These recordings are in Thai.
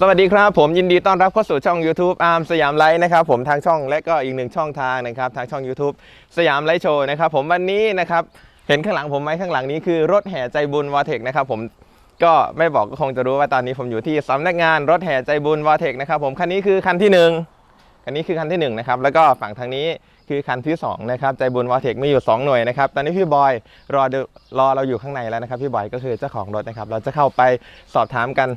สวัสดีครับ ผมยินดีต้อนรับเข้าสู่ช่อง YouTube อาร์มสยามไลท์นะครับผมทางช่องและก็อีกหนึ่งช่องทางนะครับทางช่อง YouTube สยามไลท์โชว์นะครับผมวันนี้นะครับเห็นข้างหลังผมไหมข้างหลังนี้คือรถแห่ใจบุญวอเทคนะครับผมก็ไม่บอกก็คงจะรู้ว่าตอนนี้ผมอยู่ที่สำนักงานรถแห่ใจบุญวอเทคนะครับผมคันนี้คือคันที่หนึ่งคันนี้คือคันที่หนึ่งนะครับแล้วก็ฝั่งทางนี้คือคันที่สองนะครับใจบุญวอเทคมีอยู่สองหน่วยนะครับตอนนี้พี่บอยรอรอเราอยู่ข้างในแล้วนะครับพี่บอยก็คือเจ้าของรถนะครับเราจะเข้าไปสอบถามกัน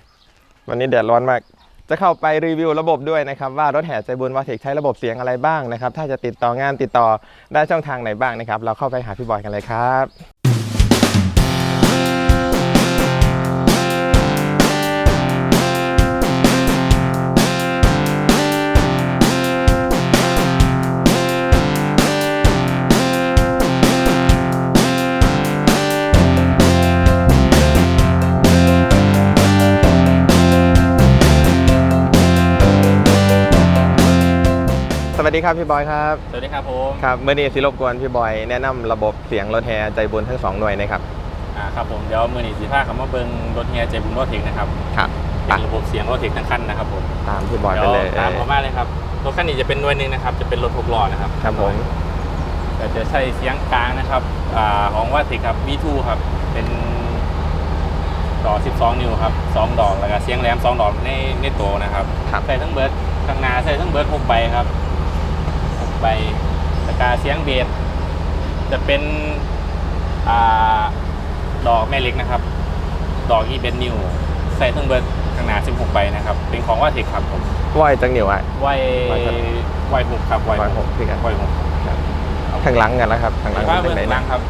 วันนี้แดดร้อนมาก จะเข้าไปรีวิวระบบด้วยนะครับ ว่ารถแห่ใจบุญวาเทคใช้ระบบเสียงอะไรบ้างนะครับ ถ้าจะติดต่องานติดต่อได้ช่องทางไหนบ้างนะครับ เราเข้าไปหาพี่บอยกันเลยครับ สวัสดีครับพี่บอยครับ สวัสดีครับผมครับเมื่อนี้สิรบกวนพี่บอยแนะนำระบบเสียงรถแห่ใจบุญทั้งสองหน่วยนะครับอ่าครับผมเดี๋ยวมือหนีสีผ้าคำว่าเบิงรถเฮียใจบุญรถเทคนะครับครับเป็นระบบเสียงรถเทคทั้งคันนะครับผมตามพี่บอยเดี๋ไปยวเลยตามผมมาเลยครับรถคันนี้จะเป็นหน่วยหนึ่งนะครับจะเป็นรถหกล้อนะครับครับผมก็จะใช้เสียงกลางนะครับอ่าของว่าเทคครับ V2 ครับเป็นต่อ12 นิ้วครับ2ดอกแล้วก็เสียงแหลม2ดอกในในตัวนะครับครับใส่ทั้งเบิร์ดข้างหน้าใส่ทั้งเบิร์ด6ใบครับ 6ใบแล้วก็เสียงเบสจะเป็นอ่าดอกแม่เหล็กนะครับ ดอกอีเบนนิวใส่ทั้งเบิร์ดข้างหน้า16ใบนะครับ เป็นของว่าเทคครับผมวอยจังเหนียวอะไวไวเท่าไหร่ไวหกครับไววอยหกพี่กันไวหกข้างหลังกันแล้วครับข้างหลังว่าเป็นเบิร์ไหนดนะนั่งครับ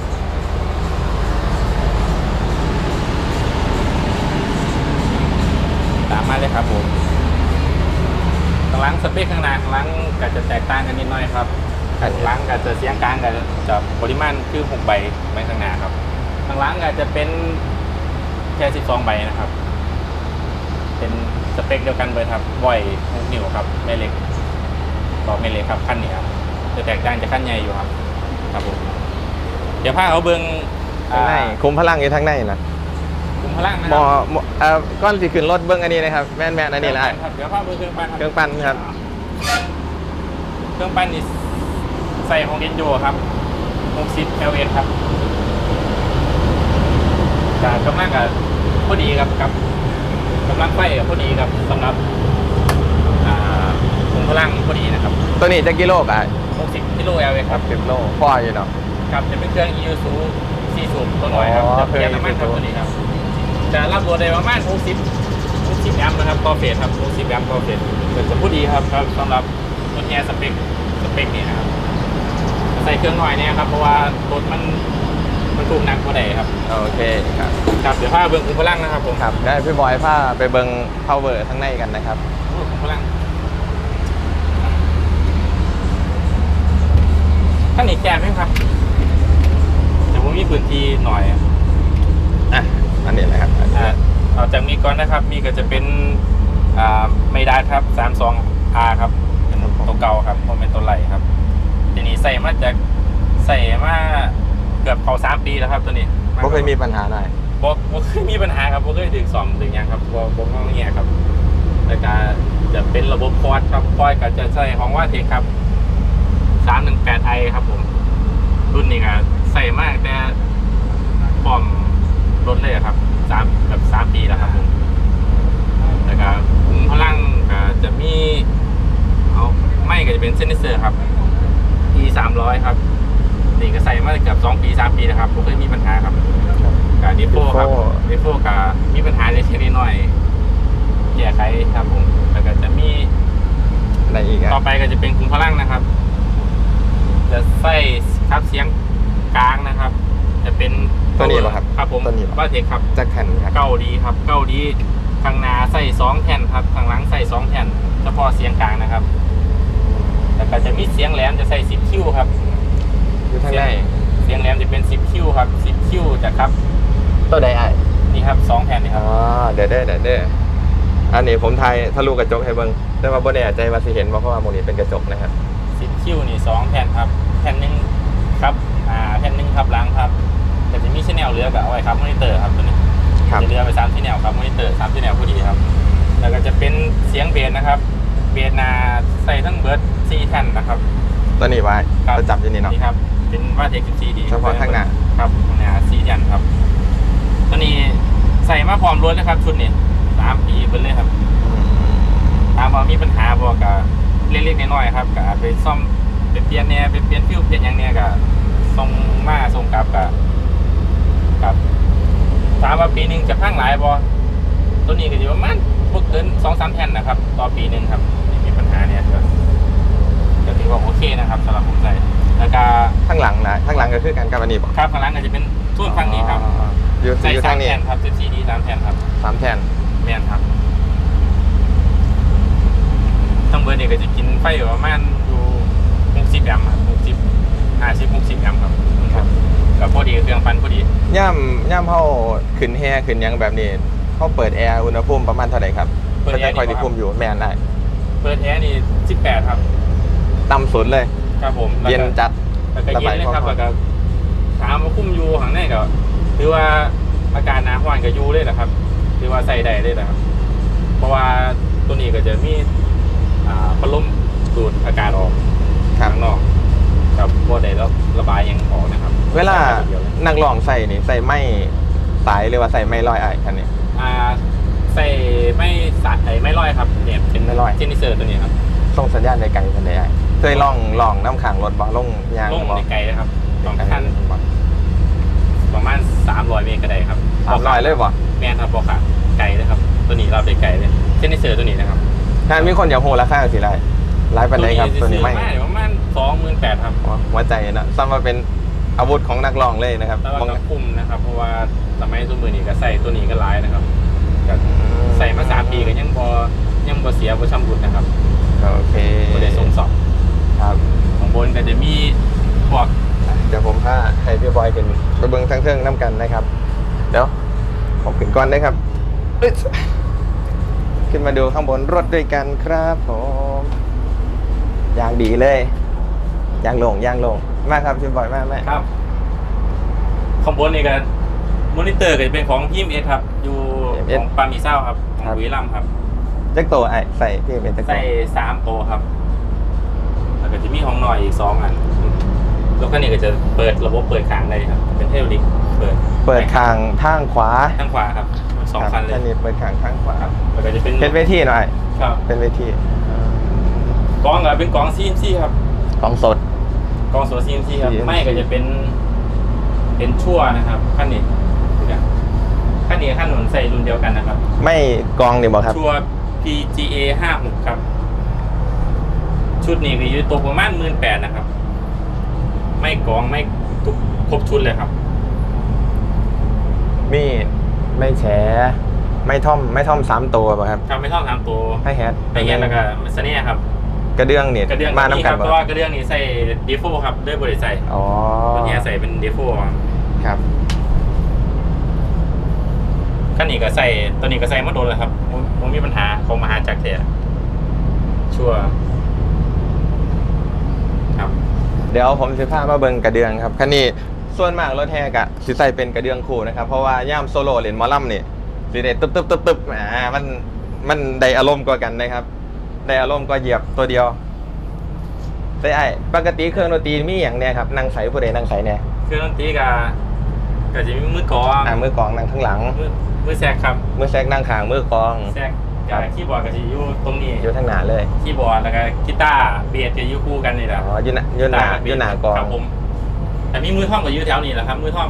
ตามมาเลยครับผมข้าง หลังสเปคข้างหน้าข้างหลังก็จะแตกต่างกันนิดหน่อยครับอันข้างหลังก็จะเสียงกลางก็จะปริมาณคือ6ใบใบข้างหน้าครับข้างหลังก็จะเป็นแค่12ใบนะครับ เป็นสเปคเดียวกันเลยครับบ่อย6นิ้วครับแม่เหล็กบอกแม่เหล็กครับขั้นนี้ครับจะแตกต่างจากขั้นใหญ่อยู่ครับ ครับผมเดี๋ยวพาเขาเบิ้งข้างในคุมพลังอยู่ทั้งในนะ คุมพลังนะหมคอรับหมอเอ่อก้อนสีขึ้นรถเบิ้งอันนี้นะครับแม่นแม่นอันนี้แหละครับเดี๋ยวพาเบิ้งเครื่องปั้นครับเครื่องปั้นครับ เครื่องปั้นนี่ใส่ของเดนโยครับ60 LS ครับการกำลังกับพอดีครับกับกำลังไฟกับพอดีครับสำหรับอ่าคุมพลังพอดีนะครับ ตัวนี้จะกิโลกอะ60กิโล LS ครับสิบโลพออยู่เนาะครับจะเป็นเครื่อง e u s u 4สูบตัวหน่อยครับอ๋อจะเปลี่ยนเครื่องน้ำมันครับ Isuzu ตัวนี้ครับ จะรับรถได้ประมาณ60 60แอมป์นะครับต่อเฟสครับ60แอมป์ต่อเฟสเป็นจะพูดดีครับครับสำหรับรถแง่สเปคสเปคนี่นะครับใส่เครื่องหน่อยเนี่ยครับเพราะว่ารถมันมันถูกหนักกว่าใดครับโอเคครับครับเดี๋ยวพาเบิ้งคุมพลังนะครับผมครับได้พี่บอยพาไปเบิ้ง power ทั้างในกันนะครับโอ้คุมพลังท่านนี้แก้มไหมครับเดี๋ยวผมมีพื้นที่หน่อยอะ อันนี้นะครับอันนี้ อ่าเอาจากมีก่อนนะครับ มีก็จะเป็นอ่าไม่ได้ครับ 32R ครับ เป็นตัวเก่าครับโมเป็นตัวไหลครับทีนี้ใส่มาจากใส่มาเกือบเขาสามปีแล้วครับตัวนี้บ่เคยมีปัญหาอะไรบ่บ่เคยมีปัญหาครับบ่เคยถึงสองถึงหยังครับบ่บ่งอแงครับแล้วก็จะเป็นระบบพอร์ตครับพอร์ตก็จะใส่ของว่าเทคครับ 318i ครับผม รุ่นนี้ก็ใส่มากแต่ฟอร์ม รถเลยอะครับสามแบบสามปีแล้วครับผมแล้วก็คุมพลังก็จะมีเอาไม่ก็จะเป็นเซนเซอร์ครับ e 3 0 0ครับนี่ก็ใส่มาเกือบสองปีสามปีนะครับไม่เคยมีปัญหาครับกับดิโฟครับดิโฟกับมีปัญหาในเช่นนิดหน่อยแก้ไขครับผมแล้วก็จะมีอะไรอีกอะต่อไปก็จะเป็นคุมพลังนะครับ จะใส่ครับเสียงกลางนะครับจะ เป็นตัวนี้เหรอครับครับผมตัวนี้เหรอว่าเทคครับจะแข่นครับเก้าดีครับเก้าดีข้างหน้าใส่สองแผ่นครับข้างหลังใส่สองแผ่นเฉพาะเสียงกลางนะครับแล้วก็จะมีเสียงแหลมจะใส่สิบคิวครับอยู่ทางในเสียงแหลมจะเป็นสิบคิวครับสิบคิวจะครับ ตัวใดไอ้นี่ครับสองแผ่นนี่คอ๋รัอบเดี๋ยวเด้อเดี๋ยวเด้ออันนี้ผมไทยทะลุกระจกให้เบิ้งแต่ว่าบ่แน่ใจว่าสิเห็นบ่เพราะว่าโมนี้เป็นกระจกนะครับสิบคิวนี่สองแผ่นครับ แผ่นหนึ่งครับ อ่า แผ่นหนึ่งครับหลังครับ แต่จะมีชแนลเหลือกับเอาไว้ครับมอนิเตอร์ครับตัวนี้ครับจะเหลือไปสามที่แนวครับมอนิเตอร์สามที่แนวพอดีครับ แล้วก็จะเป็นเสียงเบสนะครับเบสนาใส่ทั้งเบิร์ดซีแท่นนะครับตัวนี้ไว้ครับจะจับอยู่นี่เนาะนี่ครับเป็นว่าเทค14ดีเฉพาะข้างหน้าครับข้างหน้าซีแท่นครับ ตัวนี้ใส่มาพร้อมรถนะครับชุดนี้สามปีเป็นเลยครับอืมตามว่ามีปัญหาบอกกับเล็กๆน้อยๆครับก็ไปซ่อมไปเปลี่ยนแหน่ไปเปลี่ยนฟิวเปลี่ยนหยังเนี่ยก็ส่งมาส่งกลับกับ กับถามว่าปีหนึ่งจะพังหลายบอตัวนี้ก็อยู่ประมาณพวกเกินสองสามแผ่นนะครับ ต่อปีหนึ่งครับไม่มีปัญหาเนี่ยก็ก็ถือว่าโอเคนะครับสำหรับผมใส่แล้วก็ข้างหลังนะข้างหลังก็คือการกับอันนี้บอกครับข้างหล่างก็จะเป็นส่วนฝั่งนี้ครับอ๋ออยู่ใส่อยู่สาทามงนี้แผ่นครับ14ดีสามแผ่นครับสามแผ่นแมนครับทั้งเบอร์เนี่ยก็จะกินไฟอยู่ประมาณอยู่หกสิบแอมป์ครับหกสิบห้าสิบหกสิบแอมป์ครับ กับพอดีเครื่องฟันพอดีย่ำย่ำเข้าขึ้นแฮขึ้นหยังแบบนี้เขาเปิดแอร์อุณหภูมิประมาณเท่าไหร่ครับเปิดก็แอจะร์คอยดีที่กว่าคุมอยู่แมนได้เปิดแอร์นี่สิบแปดครับต่ำสุดเลย ครับผมแล้วก็เย็นจัด แล้วก็เย็นเลยครับระบายความร้อนแล้วก็ถามว่าคุ้มอยูข้างในก็หรือว่าอาการหนาห้อนกับยูเลยนะครับหรือว่าใส่ได้เลยนะครับ เพราะว่าตัวนี้ก็จะมีอ่าพัดลมดูดอากาศออกครับ ข้างนอกกับว่าได้แล้วระบายยังออกนะครับ เวลาใส่ตัวดียเลยนักร้องใส่นี่ใส่ไม่สายหรือว่าใส่ไม่ลอยไอ้คันนี้ อ่าใส่ไม่สายไอ้ไม่ร้อยครับเนี่ยเป็นไม่ร้อย เจนิเซอร์ตัวนี้ครับส่งสัญญาณในไกลคันใดไอ้เคยลองลองน้ำขังรถบ่ลงยางลงบ่ในไกลนะครับสองไกลคันประมาณสามร้อยเมตรก็ได้ครับสามร้อยเลยบ่แมนครับบอกค่ะไกลเลยครับ ตัวนี้เราได้ไกลเลยเจนิเซอร์ตัวนี้นะครับถ้ามีคนอยากโหราคาสิไรไลฟ์ปันไดครับตัวนี้ไม่ซื้อมาเดี๋ยวประมาณสองหมื่นแปดครับหัวใจนะซ้ำมาเป็น อาวุธของนักร้องเลยนะครับแต่ว่าบางก็คุ้มนะครับ เพราะว่าสมัยตัวมือนี้ก็ใส่ตัวนี้ก็ร้ายนะครับก็ใส่มาสามปีก็ยังพอยังพอเสียพอช้ำบุญนะครับโอเคก็ได้ทรงสอบครับของบนก็จะมีพวกเดี๋ยวผมพาให้พี่บอยขึ้นไปเบิ้งทั้งเครื่องน้ำกันนะครับ เดี๋ยวผมขึ้นก่อนนะครับอึ๊ดขึ้นมาดูข้างบนรถด้วยกันครับผมยางดีเลยยางลงยางลง มาครับพี่บอยมาแม่ครับข้างบนนี่ก็มอนิเตอร์ก็จะเป็นของพีมเอสครับ อยู่ของปามีเศร้าครับของบุรีรัมย์ครับแจ็คโตไอ้ใส่พี่เป็นแจ็คโตใส่สามโตวครับแล้วก็จะมีห้องนอยอีกสองอันแล้วก็นี่ก็จะเปิดระบบเปิดขางได้ครับ เป็นเทลลิกเปิดเปิดคางทางขวาข้างขวาครับสองรับคันเลยอันนี้เปิดคางทางขวาครับแล้วก็จะเป็นเป็นเวทีหน่อยครับเป็นเวทีกองก็เป็นกองซีมซีครับกองสด กองโซซีมซีครับ CNC ไม่ก็จะเป็น เป็นชั่วนะครับขั้นนี้เนี่ยขั้นนี้ขั้นหนุนใส่รุ่นเดียวกันนะครับ ไม่กองนี่บอกครับ ชั่ว PGA 56ครับ ชุดนี้ก็อยู่ตกประมาณหมื่นแปดนะครับ ไม่กองไม่ทุกครบชุดเลยครับ มีดไม่แฉไม่ท่อมไม่ท่อมสามตัวป่ะครับ ทำไม่ท่องทำตัวให้แฮทไม่เงี้ยแล้วก็เสน่ห์ครับ กระเดื่องนี่กระเดื่องมาตัวน้ำกันครับบ่เพราะว่ากระเดื่องนี้ใส่ดีโฟครับด้วยบริใส่อ๋อตัวนี้ใส่เป็นดีโฟครับขั้นนี้ก็ใส่ตัวนี้ก็ใส่มาโดนเลยครับผมผมมีปัญหาเขามาหาจากเทะชัวร์ครับ เดี๋ยวผมสิพามาเบิ่งกระเดื่องครับคันนี้ส่วนมากรถแฮกอะสิใส่เป็นกระเดื่องคู่นะครับ เพราะว่าย่ามโซโล่เล่นหมอลำนี่สิได้ตึ๊บตึ๊บตึ๊บตึ๊บแหมมันมันได้อารมณ์กว่ากันนะครับ ได้อารมณ์กว่าเหยียบตัวเดียวแต่ไอ้ปกติเครื่องดนตรีมีอย่างเนี้ยครับนั่งใส่ผู้ใดนั่งใส่เนี่ยเครื่องดนตรีก็ก็จะมีมือกลองอ่ามือกลองนั่งข้างหลัง มือมือแซกครับมือแซกนั่งข้างมือกลองแซกกับคีย์บอร์ดก็จะอยู่ตรงนี้อยู่ทางหน้าเลยคีย์บอร์ดแล้วก็กีตาร์เบสจะอยู่คู่กันนี่แหละอ๋ออยู่หน้าอยู่หน้าอยู่หน้ากลองครับผมแต่มีมือท่อมก็อยู่แถวนี้แหละครับ มือท่อม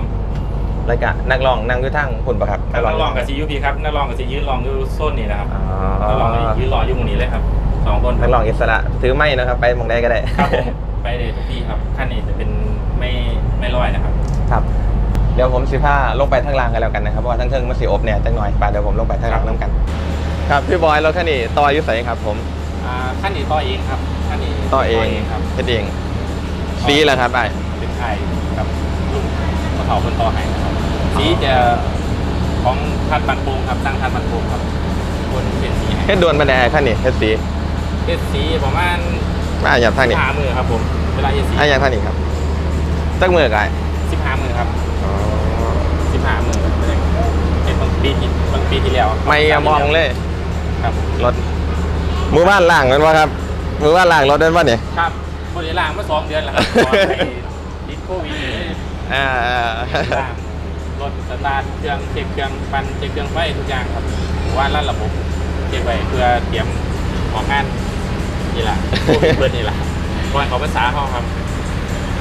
แล้วก็นักร้องนั่งอยู่ทางคุณปะครับนักร้องกับซียูพีครับนักร้องกับซียืนร้องอยู่โซนนี้นะครับอ๋อนักร้องก็ยืนร้องอยู่ตรงนี้เลยครับ สองคนนักร้องอิสระถือไม้นะครับ ไปหมองใดก็ได้ ครับผมไปเลยทุกที่ครับขั้นนี้จะเป็นไม่ไม่ร้อยนะครับ ครับ เดี๋ยวผมสิผ้าลงไปทางล่างกันแล้วกันนะครับ เพราะว่าทั้งเทิงมันสีอบเนี่ยจังหน่อยไปเดี๋ยวผมลงไปทางล่างน้ำกัน ครับพี่บอยรถคันนี้ต่ออายุใสครับ ผมอ่าขั้นนี้ต่อเองครับขั้นนี้ต่อเองครับเฮ็ดเองสีแหละครับไอ้ เป็นไทยกับลุงมะเถาคนต่อให้นะครับสีจะของทัดบันปูงครับสร้างทัดบันปูงครับ คนเป็นสีให้เฮ็ดดวนมาแน่คันนี้เฮ็ดสี เฮ็ดสีประมาณมาอย่างทางนี้ห้ามือครับผมเวลาเฮ็ดสีอะอย่างทางนี้ครับจักมือไก่สิบห้ามือครับอ๋อสิบห้ามือเห็นบางปีที่บางปีที่แล้วไม่อะมองเลย ครับผมรถมือบ้านล่างกันวะครับมือบ้านล่างรถได้ป่ะเนี่ยครับบริล่างมาสองเดือนแล้วครับก่อนไปติดโควิดนี่อ่าล่างรถสตาร์ทเครื่องเช็คเครื่องปั่นเช็คเครื่องไฟทุกอย่างครับว่าลั่นระบบเก็บไว้เพื่อเตรียมออกงาน นี่แหละโควิดเบิร์นี่แหละก่อนเขาภาษาเขาครับ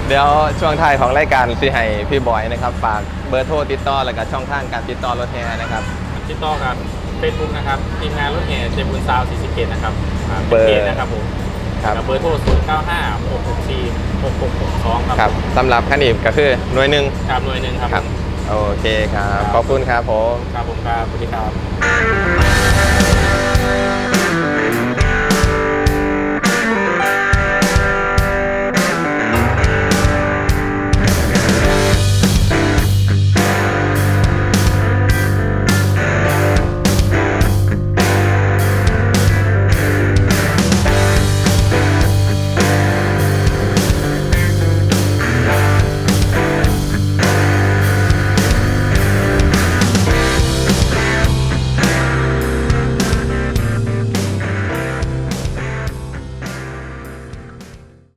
เดี๋ยวช่วงท้ายของรายการสิให้พี่บอยนะครับฝากเบอร์โทรติดต่อแล้วก็ช่องทางการติดต่อรถแห่นะครับติดต่อกับเฟซบุ๊กนะครับทีมงานรถแห่เจบุญซาวสี่สิบเนะครับอ่าเบอร์ป็นพจนะครับผมครับกับเบอร์โทรศูนย์เก้าห้าหกหกสี่หกหกหกสองครับครับผมสำหรับคันนี้ก็คือหน่วยหนึ่งครับหน่วยหนึ่งครับครับผมโอเคครับครับ ขอบคุณครับผม ครับผมครับสวัสดีครับ